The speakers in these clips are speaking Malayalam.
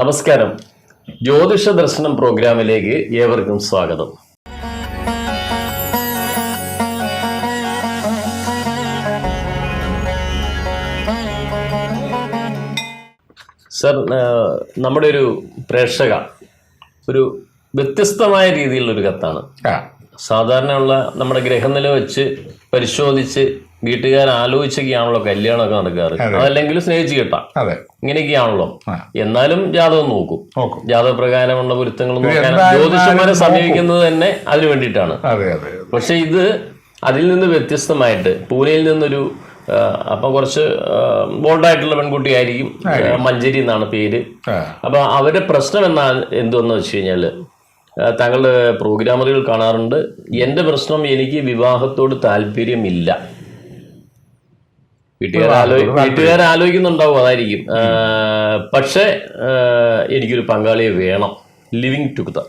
നമസ്കാരം. ജ്യോതിഷ ദർശനം പ്രോഗ്രാമിലേക്ക് ഏവർക്കും സ്വാഗതം. സർ നമ്മുടെ ഒരു പ്രേക്ഷക ഒരു വ്യത്യസ്തമായ രീതിയിലുള്ള ഒരു കത്താണ് സാധാരണയുള്ള നമ്മുടെ ഗ്രഹനില വെച്ച് പരിശോധിച്ച് വീട്ടുകാർ ആലോചിച്ചൊക്കെയാണല്ലോ കല്യാണമൊക്കെ നടക്കാറ്. അതല്ലെങ്കിൽ സ്നേഹിച്ച് കിട്ടാം. അതെ. ഇങ്ങനെയൊക്കെയാണല്ലോ. എന്നാലും ജാതകം നോക്കും. ജാതക പ്രകാരമുള്ള പൊരുത്തങ്ങൾ ജ്യോതിഷന്മാരെ സമീപിക്കുന്നത് തന്നെ അതിനു വേണ്ടിയിട്ടാണ്. പക്ഷെ ഇത് അതിൽ നിന്ന് വ്യത്യസ്തമായിട്ട് പൂനെയിൽ നിന്നൊരു അപ്പൊ കുറച്ച് ബോൾഡായിട്ടുള്ള പെൺകുട്ടിയായിരിക്കും മഞ്ചേരി എന്നാണ് പേര്. അപ്പൊ അവരുടെ പ്രശ്നം എന്നാ എന്തുവെന്ന് വെച്ച് കഴിഞ്ഞാൽ താങ്കളുടെ പ്രോഗ്രാമറുകൾ കാണാറുണ്ട്. എന്റെ പ്രശ്നം എനിക്ക് വിവാഹത്തോട് താല്പര്യമില്ല. വീട്ടുകാർ ആലോ ആലോചിക്കുന്നുണ്ടാവും അതായിരിക്കും. പക്ഷെ എനിക്കൊരു പങ്കാളിയെ വേണം. ലിവിങ് ടുഗദർ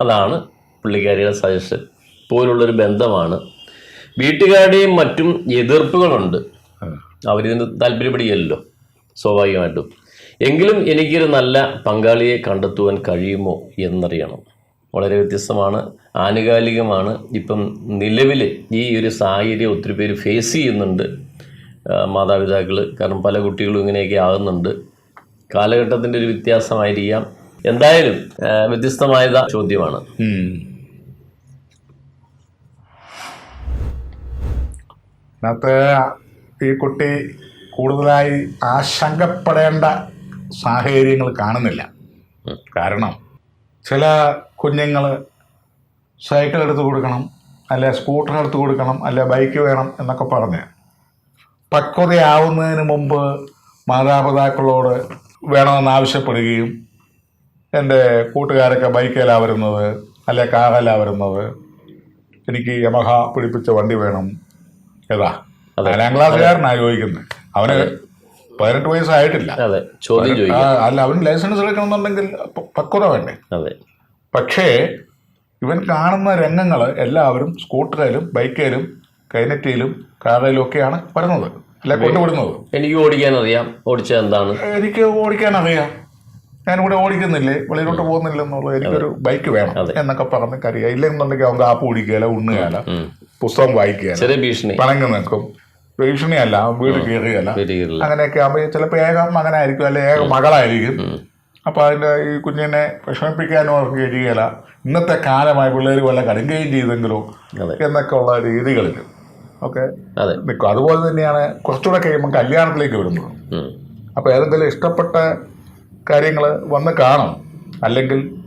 അതാണ് പുള്ളിക്കാരിയുടെ സജഷൻ പോലുള്ളൊരു ബന്ധമാണ്. വീട്ടുകാരുടെയും മറ്റും എതിർപ്പുകളുണ്ട്. അവരിതിന് താല്പര്യപ്പെടുകയല്ലോ സ്വാഭാവികമായിട്ടും. എങ്കിലും എനിക്കൊരു നല്ല പങ്കാളിയെ കണ്ടെത്തുവാൻ കഴിയുമോ എന്നറിയണം. വളരെ വ്യത്യസ്തമാണ് ആനുകാലികമാണ്. ഇപ്പം നിലവിൽ ഈ ഒരു സാഹചര്യം ഒത്തിരി പേര് ഫേസ് ചെയ്യുന്നുണ്ട്. മാതാപിതാക്കൾ കാരണം പല കുട്ടികളും ഇങ്ങനെയൊക്കെ ആകുന്നുണ്ട്. കാലഘട്ടത്തിന്റെ ഒരു വ്യത്യാസമായിരിക്കാം. എന്തായാലും വ്യത്യസ്തമായ ചോദ്യമാണ്. അതിനകത്ത് ഈ കുട്ടി കൂടുതലായി ആശങ്കപ്പെടേണ്ട സാഹചര്യങ്ങൾ കാണുന്നില്ല. കാരണം ചില കുഞ്ഞുങ്ങൾ സൈക്കിൾ എടുത്ത് കൊടുക്കണം അല്ലെ സ്കൂട്ടർ എടുത്ത് കൊടുക്കണം അല്ലെ ബൈക്ക് വേണം എന്നൊക്കെ പറഞ്ഞ് പക്വതയാവുന്നതിന് മുമ്പ് മാതാപിതാക്കളോട് വേണമെന്ന് ആവശ്യപ്പെടുകയും എന്റെ കൂട്ടുകാരൊക്കെ ബൈക്കിലാണ് വരുന്നത് അല്ലെ കാറിലാണ് വരുന്നത്. എനിക്ക് യമഹ പിടിപ്പിച്ച വണ്ടി വേണം. ഏതാ? നാലാം ക്ലാസ്സുകാരനാണ് ചോദിക്കുന്നത് അവന് പതിനെട്ട് വയസ്സായിട്ടില്ല. അല്ല അവന് ലൈസൻസ് എടുക്കണമെന്നുണ്ടെങ്കിൽ പക്വത വേണ്ടേ? പക്ഷേ ഇവൻ കാണുന്ന രംഗങ്ങൾ എല്ലാവരും സ്കൂട്ടറിലും ബൈക്കിലും കൈനറ്റിയിലും കാറയിലും ഒക്കെയാണ് വരുന്നത്. അല്ലെ കൊണ്ടുവിടുന്നത്. എനിക്ക് ഓടിക്കാൻ അറിയാം ഓടിച്ചത് എന്താണ്? എനിക്ക് ഓടിക്കാൻ അറിയാം ഞാനിവിടെ ഓടിക്കുന്നില്ലേ? വെളിയിലോട്ട് പോകുന്നില്ല എന്നുള്ളത് എനിക്കൊരു ബൈക്ക് വേണം എന്നൊക്കെ പറഞ്ഞ് കറിയാം ഇല്ലെന്നുണ്ടെങ്കിൽ അവൻ കാപ്പ് കുടിക്കുകയില്ല ഉണ്ണുകയില്ല. പുസ്തകം വായിക്കുകയില്ല പണങ്ങി നിൽക്കും ഭീഷണിയല്ല അവൻ വീട് കയറുകയല്ല അങ്ങനെയൊക്കെ ആകുമ്പോൾ ചിലപ്പോൾ ഏകം മകനായിരിക്കും അല്ലെ ഏക മകളായിരിക്കും. അപ്പോൾ അതിന്റെ ഈ കുഞ്ഞിനെ വിഷമിപ്പിക്കാനും അവർക്ക് കഴിയുകയില്ല. ഇന്നത്തെ കാലമായി പിള്ളേർ വല്ല കടുങ്കയും ചെയ്തെങ്കിലോ എന്നൊക്കെ ഉള്ള രീതികളിൽ ഓക്കെ. അതെ. നിൽക്കും അതുപോലെ തന്നെയാണ് കുറച്ചുകൂടെ കഴിയുമ്പോൾ കല്യാണത്തിലേക്ക് വരുന്നത്. അപ്പോൾ ഏതെങ്കിലും ഇഷ്ടപ്പെട്ട കാര്യങ്ങൾ വന്ന് കാണും. അല്ലെങ്കിൽ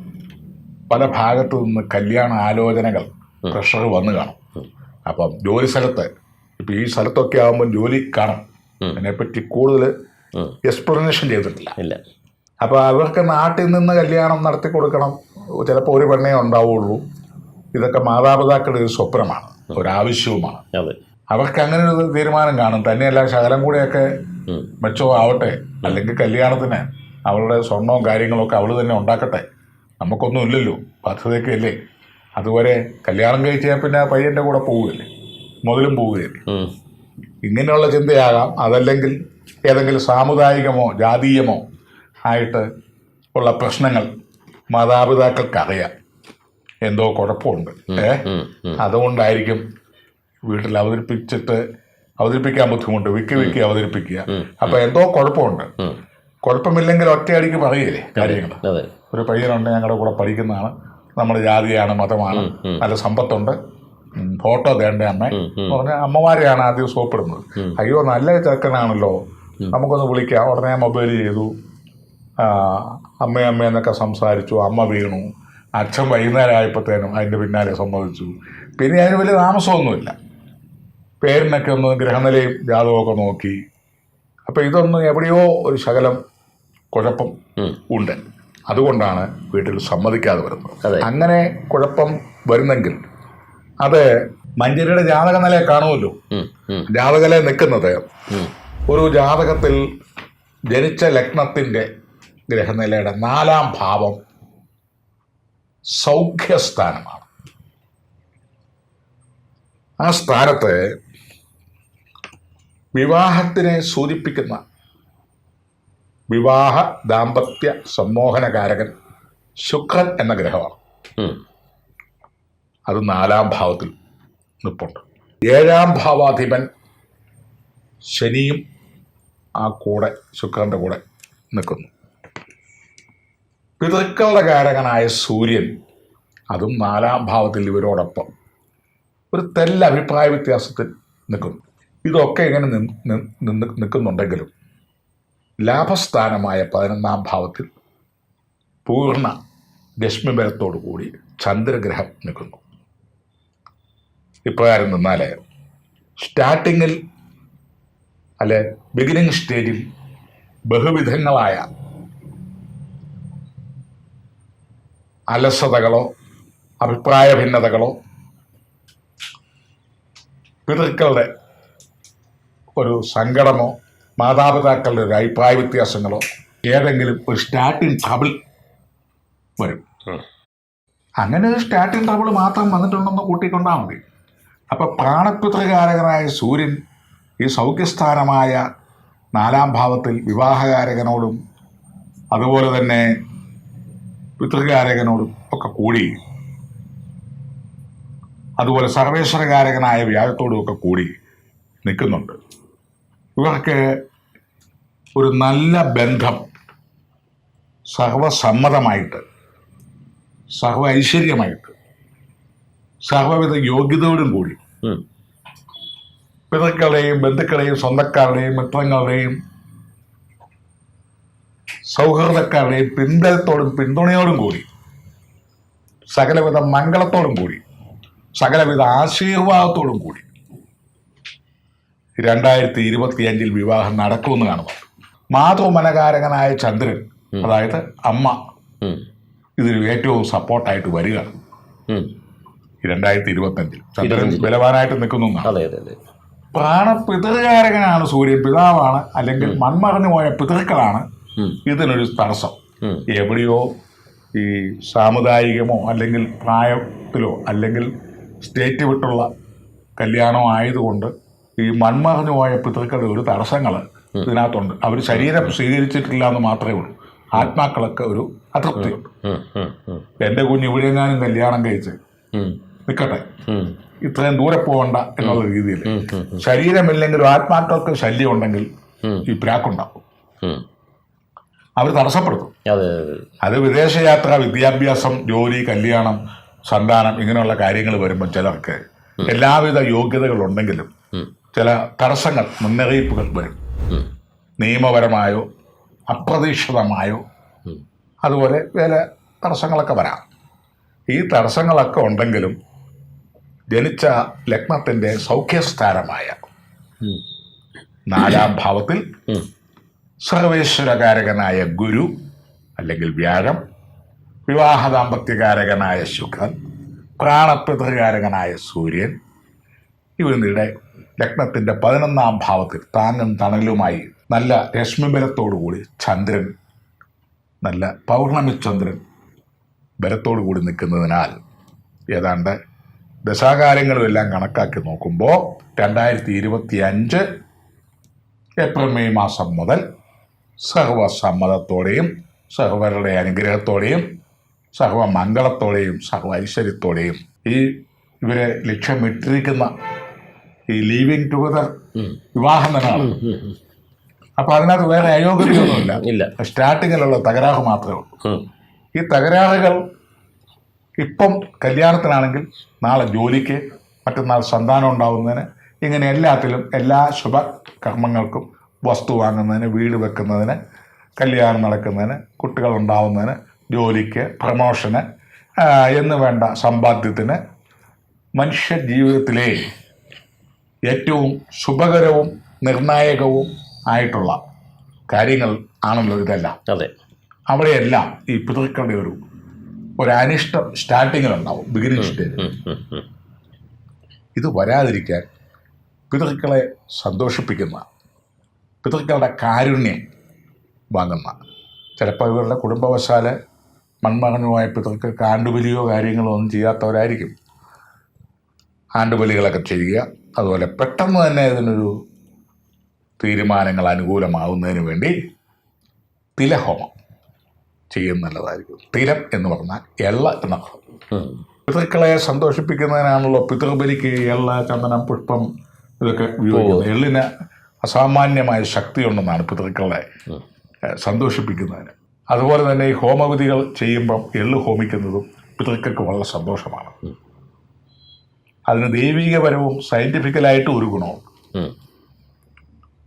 പല ഭാഗത്തു നിന്ന് കല്യാണ ആലോചനകൾ പ്രഷർ വന്ന് കാണും. അപ്പം ജോലി സ്ഥലത്ത് ഇപ്പം ഈ സ്ഥലത്തൊക്കെ ആകുമ്പോൾ ജോലി കാണും. അതിനെപ്പറ്റി കൂടുതൽ എക്സ്പ്ലനേഷൻ ചെയ്തിട്ടില്ല. ഇല്ല. അപ്പോൾ അവർക്ക് നാട്ടിൽ നിന്ന് കല്യാണം നടത്തി കൊടുക്കണം ചിലപ്പോൾ ഒരു പെണ്ണേ ഉണ്ടാവുള്ളൂ. ഇതൊക്കെ മാതാപിതാക്കളുടെ ഒരു സ്വപ്നമാണ്. ഒരാവശ്യവുമാണ്. അവർക്ക് അങ്ങനെ ഒരു തീരുമാനം കാണും. തന്നെയല്ല ശകലം കൂടെയൊക്കെ മെച്ചോ മെച്ചമാവട്ടെ. അല്ലെങ്കിൽ കല്യാണത്തിന് അവളുടെ സ്വർണവും കാര്യങ്ങളൊക്കെ അവൾ തന്നെ ഉണ്ടാക്കട്ടെ. നമുക്കൊന്നും ഇല്ലല്ലോ. പദ്ധതിയൊക്കെ അല്ലേ അതുവരെ കല്യാണം കഴിച്ചാൽ പിന്നെ പയ്യന്റെ പയ്യന്റെ കൂടെ പോവുകയല്ലേ. മുതലും പോവുകയല്ലേ. ഇങ്ങനെയുള്ള ചിന്തയാകാം. അതല്ലെങ്കിൽ ഏതെങ്കിലും സാമുദായികമോ ജാതീയമോ ആയിട്ട് ഉള്ള പ്രശ്നങ്ങൾ മാതാപിതാക്കൾക്ക് അറിയാം എന്തോ കുഴപ്പമുണ്ട്. ഏ. അതുകൊണ്ടായിരിക്കും വീട്ടിൽ അവതരിപ്പിച്ചിട്ട് അവതരിപ്പിക്കാൻ ബുദ്ധിമുട്ട്. വിക്കി വിക്കി അവതരിപ്പിക്കുക. അപ്പൊ എന്തോ കുഴപ്പമുണ്ട്. കുഴപ്പമില്ലെങ്കിൽ ഒറ്റയടിക്ക് പറയില്ലേ കാര്യങ്ങൾ ഒരു പയ്യനുണ്ട് ഞങ്ങളുടെ കൂടെ പഠിക്കുന്നതാണ്. നമ്മുടെ ജാതിയാണ് മതമാണ്. നല്ല സമ്പത്തുണ്ട്. ഫോട്ടോ തേണ്ട അമ്മ. പറഞ്ഞ അമ്മമാരെയാണ് ആദ്യം സോപ്പിടുന്നത്. അയ്യോ നല്ല ചെറുക്കനാണല്ലോ. നമുക്കൊന്ന് വിളിക്കാം. ഉടനെ മൊബൈൽ ചെയ്തു. അമ്മയമ്മ അമ്മ അമ്മ എന്നൊക്കെ സംസാരിച്ചു. അമ്മ വീണു. അച്ഛൻ വൈകുന്നേരം ആയപ്പോഴത്തേനും അതിന്റെ പിന്നാലെ സമ്മതിച്ചു. പിന്നെ അതിന് വലിയ താമസമൊന്നുമില്ല. പേരിനൊക്കെ ഒന്ന് ഗ്രഹനിലയും ജാതകമൊക്കെ നോക്കി. അപ്പോൾ ഇതൊന്ന് എവിടെയോ ഒരു ശകലം കുഴപ്പം ഉണ്ട്. അതുകൊണ്ടാണ് വീട്ടിൽ സമ്മതിക്കാതെ വരുന്നത്. അങ്ങനെ കുഴപ്പം വരുന്നെങ്കിൽ അത് മഞ്ചരിയുടെ ജാതക നിലയെ കാണുമല്ലോ. ജാതകനില നിൽക്കുന്നത് ഒരു ജാതകത്തിൽ ജനിച്ച ലഗ്നത്തിന്റെ ഗ്രഹനിലയുടെ നാലാം ഭാവം സൗഖ്യസ്ഥാനമാണ്. ആ സ്ഥാനത്ത് വിവാഹത്തിനെ സൂചിപ്പിക്കുന്ന വിവാഹ ദാമ്പത്യ സമ്മോഹനകാരകൻ ശുക്രൻ എന്ന ഗ്രഹമാണ്. അത് നാലാം ഭാവത്തിൽ നിൽപ്പുണ്ട്. ഏഴാം ഭാവാധിപൻ ശനിയും ആ കൂടെ ശുക്രന്റെ കൂടെ നിൽക്കുന്നു. പിതൃക്കളുടെ കാരകനായ സൂര്യൻ അതും നാലാം ഭാവത്തിൽ ഇവരോടൊപ്പം ഒരു തെല്ല അഭിപ്രായ വ്യത്യാസത്തിൽ നിൽക്കും ഇതൊക്കെ ഇങ്ങനെ നിൽക്കുന്നുണ്ടെങ്കിലും ലാഭസ്ഥാനമായ പതിനൊന്നാം ഭാവത്തിൽ പൂർണ രശ്മിബലത്തോടു കൂടി ചന്ദ്രഗ്രഹം നിൽക്കുന്നു. ഇപ്രകാരം നിന്നാൽ സ്റ്റാർട്ടിങ്ങിൽ അല്ലെ ബിഗിനിങ് സ്റ്റേജിൽ ബഹുവിധങ്ങളായ അലസതകളോ അഭിപ്രായ ഭിന്നതകളോ പിതൃക്കളുടെ ഒരു സങ്കടമോ മാതാപിതാക്കളുടെ ഒരു അഭിപ്രായ വ്യത്യാസങ്ങളോ ഏതെങ്കിലും ഒരു സ്റ്റാർട്ടിങ് ട്രബിൾ വരും. അങ്ങനെ ഒരു സ്റ്റാർട്ടിങ് ട്രബിൾ മാത്രം വന്നിട്ടുണ്ടെന്ന് കൂട്ടിക്കൊണ്ടാൽ മതി. അപ്പൊ പ്രാണപിതൃകാരകനായ സൂര്യൻ ഈ സൗഖ്യസ്ഥാനമായ നാലാം ഭാവത്തിൽ വിവാഹകാരകനോടും അതുപോലെ തന്നെ പിതൃകാരകനോടും ഒക്കെ കൂടി അതുപോലെ സർവേശ്വരകാരകനായ വ്യാഴത്തോടും ഒക്കെ കൂടി നിൽക്കുന്നുണ്ട് ഇവർക്ക് ഒരു നല്ല ബന്ധം സർവസമ്മതമായിട്ട് സർവ ഐശ്വര്യമായിട്ട് സർവവിധ യോഗ്യതയോടും കൂടി. പിതൃക്കളുടെയും ബന്ധുക്കളുടെയും സ്വന്തക്കാരുടെയും മിത്രങ്ങളുടെയും സൗഹൃദക്കാരുടെയും പിൻബലത്തോടും പിന്തുണയോടും കൂടി സകലവിധ മംഗളത്തോടും കൂടി സകലവിധ ആശീർവാദത്തോടും കൂടി രണ്ടായിരത്തി ഇരുപത്തിയഞ്ചിൽ വിവാഹം നടക്കുമെന്ന് കാണുന്നു. മാതൃമനകാരകനായ ചന്ദ്രൻ അതായത് അമ്മ ഇതിന് ഏറ്റവും സപ്പോർട്ടായിട്ട് വരിക രണ്ടായിരത്തി ഇരുപത്തി രണ്ടായിരത്തി ഇരുപത്തഞ്ചിൽ ചന്ദ്രൻ ബലവാനായിട്ട് നിൽക്കുന്നു പ്രാണപിതൃകാരകനാണ് സൂര്യൻ. പിതാവാണ് അല്ലെങ്കിൽ മൺമറഞ്ഞു പോയ പിതൃക്കളാണ്. ഇതിനൊരു തടസ്സം. എവിടെയോ ഈ സാമുദായികമോ അല്ലെങ്കിൽ പ്രായത്തിലോ അല്ലെങ്കിൽ സ്റ്റേറ്റ് വിട്ടുള്ള കല്യാണം ആയതുകൊണ്ട് ഈ മൺമറഞ്ഞു പോയ പിതൃക്കളുടെ ഒരു തടസ്സങ്ങൾ ഇതിനകത്തുണ്ട്. അവർ ശരീരം സ്വീകരിച്ചിട്ടില്ല എന്ന് മാത്രമേ ഉള്ളൂ. ആത്മാക്കളൊക്കെ ഒരു അതൃപ്തിയുണ്ട്. എന്റെ കുഞ്ഞ് ഇവിടെയെങ്ങാനും കല്യാണം കഴിച്ച്. നിൽക്കട്ടെ. ഇത്രയും ദൂരെ പോകണ്ട എന്നുള്ള രീതിയിൽ. ശരീരമില്ലെങ്കിലും ആത്മാക്കൾക്ക് ശല്യം ഉണ്ടെങ്കിൽ ഈ പ്രാക്കുണ്ടാവും. അവർ തടസ്സപ്പെടുത്തും. അതെ വിദേശയാത്ര വിദ്യാഭ്യാസം ജോലി കല്യാണം സന്താനം ഇങ്ങനെയുള്ള കാര്യങ്ങൾ വരുമ്പോൾ ചിലർക്ക് എല്ലാവിധ യോഗ്യതകളുണ്ടെങ്കിലും. ചില തടസ്സങ്ങൾ മുന്നറിയിപ്പുകൾ വരും. നിയമപരമായോ അപ്രതീക്ഷിതമായോ അതുപോലെ ചില തടസ്സങ്ങളൊക്കെ വരാം. ഈ തടസ്സങ്ങളൊക്കെ ഉണ്ടെങ്കിലും ജനിച്ച ലഗ്നത്തിന്റെ സൗഖ്യസ്ഥാനമായ നാലാം ഭാവത്തിൽ. സർവേശ്വരകാരകനായ ഗുരു അല്ലെങ്കിൽ വ്യാഴം വിവാഹ ദാമ്പത്യകാരകനായ ശുക്രൻ പ്രാണപ്രതകാരകനായ സൂര്യൻ ഇവരുടെ ലഗ്നത്തിന്റെ പതിനൊന്നാം ഭാവത്തിൽ താങ്ങും തണലുമായി നല്ല രശ്മിബലത്തോടുകൂടി ചന്ദ്രൻ നല്ല പൗർണമി ചന്ദ്രൻ ബലത്തോടു കൂടി നിൽക്കുന്നതിനാൽ ഏതാണ്ട് ദശാകാലങ്ങളും എല്ലാം കണക്കാക്കി നോക്കുമ്പോൾ രണ്ടായിരത്തി ഇരുപത്തി അഞ്ച് ഏപ്രിൽ മെയ് മാസം മുതൽ സർവസമ്മതത്തോടെയും സർവരുടെ അനുഗ്രഹത്തോടെയും സർവമംഗളത്തോടെയും സർവ ഐശ്വര്യത്തോടെയും ഈ ഇവരെ ലക്ഷ്യമിട്ടിരിക്കുന്ന ഈ ലീവിങ് ടുഗദർ. വിവാഹം തന്നെയാണ്. അപ്പോൾ അതിനകത്ത് വേറെ അയോഗ്യതയൊന്നുമില്ല ഇല്ല സ്റ്റാർട്ടിങ്ങിലുള്ള തകരാറ് മാത്രമേ ഉള്ളൂ. ഈ തകരാറുകൾ ഇപ്പം കല്യാണത്തിനാണെങ്കിൽ നാളെ ജോലിക്ക് മറ്റന്നാൾ സന്താനം ഉണ്ടാവുന്നതിന് ഇങ്ങനെ എല്ലാത്തിലും എല്ലാ ശുഭ കർമ്മങ്ങൾക്കും വസ്തു വാങ്ങുന്നതിന് വീട് വെക്കുന്നതിന് കല്യാണം നടക്കുന്നതിന് കുട്ടികൾ ഉണ്ടാവുന്നതിന് ജോലിക്ക് പ്രമോഷന് എന്ന് വേണ്ട സമ്പാദ്യത്തിന് മനുഷ്യ ജീവിതത്തിലെ ഏറ്റവും ശുഭകരവും നിർണായകവും ആയിട്ടുള്ള കാര്യങ്ങൾ ആണല്ലോ ഇതെല്ലാം. അതെ. അവിടെയെല്ലാം ഈ പിതൃക്കളുടെ ഒരു ഒരു അനിഷ്ടം സ്റ്റാർട്ടിങ്ങിലുണ്ടാവും ബിഗിനിങ് സ്റ്റേജ്. ഇത് വരാതിരിക്കാൻ പിതൃക്കളെ സന്തോഷിപ്പിക്കുന്ന പിതൃക്കളുടെ കാരുണ്യം വാങ്ങുന്ന. ചിലപ്പോൾ ഇവരുടെ കുടുംബവശാല മൺമറഞ്ഞുപോയ പിതൃക്ക് ആണ്ടുബലിയോ കാര്യങ്ങളോ ഒന്നും ചെയ്യാത്തവരായിരിക്കും. ആണ്ടുബലികളൊക്കെ ചെയ്യുക. അതുപോലെ പെട്ടെന്ന് തന്നെ ഇതിനൊരു തീരുമാനങ്ങൾ അനുകൂലമാവുന്നതിന് വേണ്ടി തിലഹോമം ചെയ്യുന്ന നല്ലതായിരിക്കും. തിലം എന്ന് പറഞ്ഞാൽ എള്ള എന്ന ഉം. പിതൃക്കളെ സന്തോഷിപ്പിക്കുന്നതിനാണല്ലോ പിതൃബലിക്ക് എള്ള ചന്ദനം പുഷ്പം ഇതൊക്കെ ഉപയോഗിക്കുന്നത്. എള്ളിന് അസാമാന്യമായ ശക്തിയുണ്ടെന്നാണ് പിതൃക്കളെ സന്തോഷിപ്പിക്കുന്നതിന്. അതുപോലെ തന്നെ ഈ ഹോമവിധികൾ ചെയ്യുമ്പം എള്ളു ഹോമിക്കുന്നതും പിതൃക്കൾക്ക് വളരെ സന്തോഷമാണ്. അതിന് ദൈവികപരവും സയന്റിഫിക്കലായിട്ടും ഒരു ഗുണമുണ്ട്.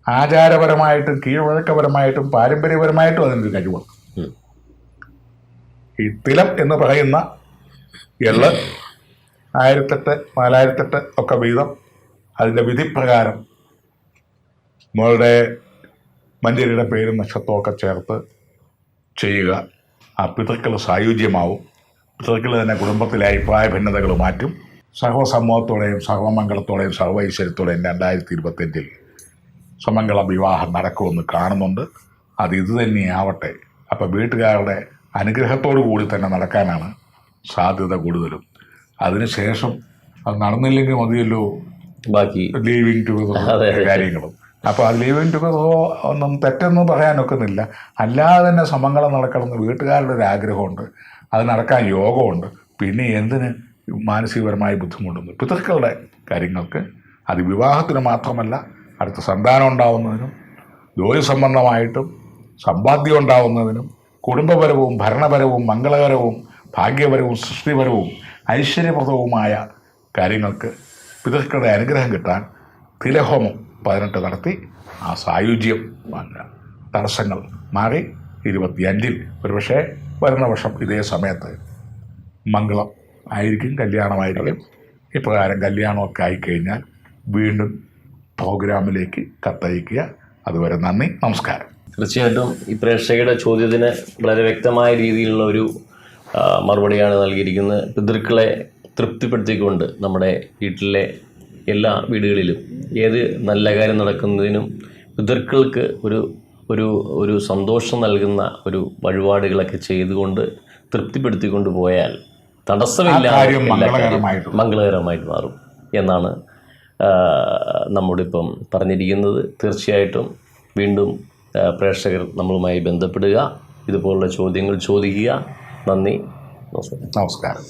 ആചാരപരമായിട്ടും കീഴ്വഴക്കപരമായിട്ടും പാരമ്പര്യപരമായിട്ടും അതിനൊരു കഴിവുണ്ട്. ഈ തിലം എന്ന് പറയുന്ന എള്ള് ആയിരത്തെട്ട് നാലായിരത്തെട്ട് ഒക്കെ വീതം അതിന്റെ വിധിപ്രകാരം മോളുടെ മഞ്ചേരിയുടെ പേരും നക്ഷത്രമൊക്കെ ചേർത്ത് ചെയ്യുക. ആ പിതൃക്കൾ സായുജ്യമാവും. പിതൃക്കൾ തന്നെ കുടുംബത്തിലെ അഭിപ്രായ ഭിന്നതകൾ മാറ്റും. സർവസമൂഹത്തോടെയും സർവമംഗളത്തോടെയും സർവൈശ്വര്യത്തോടെയും രണ്ടായിരത്തി ഇരുപത്തഞ്ചിൽ സമംഗള വിവാഹം നടക്കുമെന്ന് കാണുന്നുണ്ട്. അത് ഇത് തന്നെയാവട്ടെ. അപ്പം വീട്ടുകാരുടെ അനുഗ്രഹത്തോടു കൂടി തന്നെ നടക്കാനാണ് സാധ്യത കൂടുതലും. അതിനുശേഷം അത് നടന്നില്ലെങ്കിൽ മതിയല്ലോ. ബാക്കി ലീവിങ് ടു. കാര്യങ്ങളും. അപ്പോൾ ടുഗദറോ ഒന്നും തെറ്റെന്ന് പറയാനൊക്കുന്നില്ല. അല്ലാതെ തന്നെ സമംഗളം നടക്കണമെന്ന് വീട്ടുകാരുടെ ഒരു ആഗ്രഹമുണ്ട്. അത് നടക്കാൻ യോഗമുണ്ട്. പിന്നെ എന്തിന് മാനസികപരമായ ബുദ്ധിമുട്ടുന്നു? പിതൃക്കളുടെ കാര്യങ്ങൾക്ക് അത് വിവാഹത്തിന് മാത്രമല്ല അടുത്ത സന്താനം ഉണ്ടാവുന്നതിനും ജോലി സംബന്ധമായിട്ടും സമ്പാദ്യം ഉണ്ടാവുന്നതിനും കുടുംബപരവും ഭരണപരവും മംഗളകരവും ഭാഗ്യപരവും സൃഷ്ടിപരവും ഐശ്വര്യപ്രദവുമായ കാര്യങ്ങൾക്ക് പിതൃക്കളുടെ അനുഗ്രഹം കിട്ടാൻ തിലഹോമം പതിനെട്ട് നടത്തി ആ സായുജ്യം തടസ്സങ്ങൾ മാറി ഇരുപത്തിയഞ്ചിൽ. ഒരുപക്ഷെ വരുന്ന വർഷം ഇതേ സമയത്ത് മംഗളം ആയിരിക്കും കല്യാണമായിരിക്കും. ഇപ്രകാരം കല്യാണമൊക്കെ ആയിക്കഴിഞ്ഞാൽ വീണ്ടും പ്രോഗ്രാമിലേക്ക് കത്തയക്കുക. അതുവരെ നന്ദി നമസ്കാരം. തീർച്ചയായിട്ടും ഈ പ്രേക്ഷകരുടെ ചോദ്യത്തിന് വളരെ വ്യക്തമായ രീതിയിലുള്ള ഒരു മറുപടിയാണ് നൽകിയിരിക്കുന്നത്. പിതൃക്കളെ തൃപ്തിപ്പെടുത്തിക്കൊണ്ട് നമ്മുടെ വീട്ടിലെ എല്ലാ വീടുകളിലും ഏത് നല്ല കാര്യം നടക്കുന്നതിനും പിതൃക്കൾക്ക് ഒരു ഒരു ഒരു സന്തോഷം നൽകുന്ന ഒരു വഴിപാടുകളൊക്കെ ചെയ്തുകൊണ്ട് തൃപ്തിപ്പെടുത്തിക്കൊണ്ട് പോയാൽ തടസ്സമില്ല ആ കാര്യം മംഗളകരമായിട്ട്. മാറും എന്നാണ് നമ്മളിപ്പം പറഞ്ഞിരിക്കുന്നത്. തീർച്ചയായിട്ടും വീണ്ടും പ്രേക്ഷകർ നമ്മളുമായി ബന്ധപ്പെടുക. ഇതുപോലുള്ള ചോദ്യങ്ങൾ ചോദിക്കുക. നന്ദി. നമസ്കാരം. നമസ്കാരം.